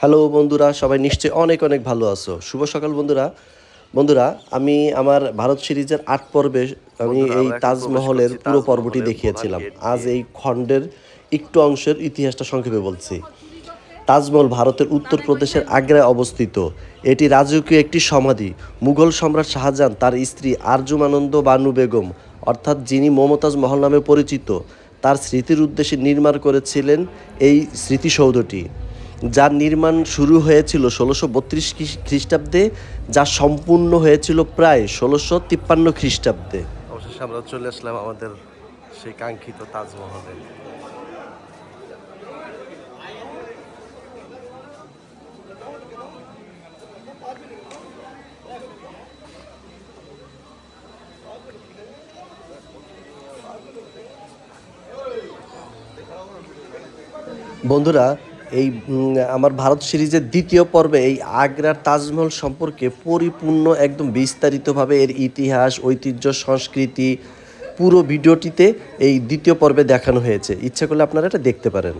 Hello বন্ধুরা সবাই নিশ্চয়ই অনেক অনেক ভালো আছো। শুভ সকাল বন্ধুরা। বন্ধুরা আমি আমার ভারত সিরিজের আট পর্বে আমি এই তাজমহলের পুরো পর্বটি দেখিয়েছিলাম। আজ এই খণ্ডের একটু অংশের ইতিহাসটা সংক্ষেপে বলছি। তাজমহল ভারতের উত্তরপ্রদেশের আগ্রায় অবস্থিত। এটি রাজকীয় একটি সমাধি। মুঘল সম্রাট শাহজাহান তার স্ত্রী আরজুমানন্দ বানু বেগম অর্থাৎ যিনি মমতাজ মহল নামে পরিচিত তার স্মৃতির উদ্দেশ্যে নির্মাণ করেছিলেন এই স্মৃতিসৌধটি। যার নির্মাণ শুরু হয়েছিল ষোলোশো বত্রিশ খ্রিস্টাব্দে যা সম্পূর্ণ হয়েছিল প্রায় ষোলোশো তিপ্পান্ন খ্রিস্টাব্দে। অবশেষে আমরা চলে আসলাম আমাদের সেই কাঙ্ক্ষিত তাজমহলে। বন্ধুরা এই আমার ভারত সিরিজের দ্বিতীয় পর্বে এই আগ্রার তাজমহল সম্পর্কে পরিপূর্ণ একদম বিস্তারিতভাবে এর ইতিহাস, ঐতিহ্য, সংস্কৃতি পুরো ভিডিওটিতে এই দ্বিতীয় পর্বে দেখানো হয়েছে। ইচ্ছা করলে আপনারা এটা দেখতে পারেন।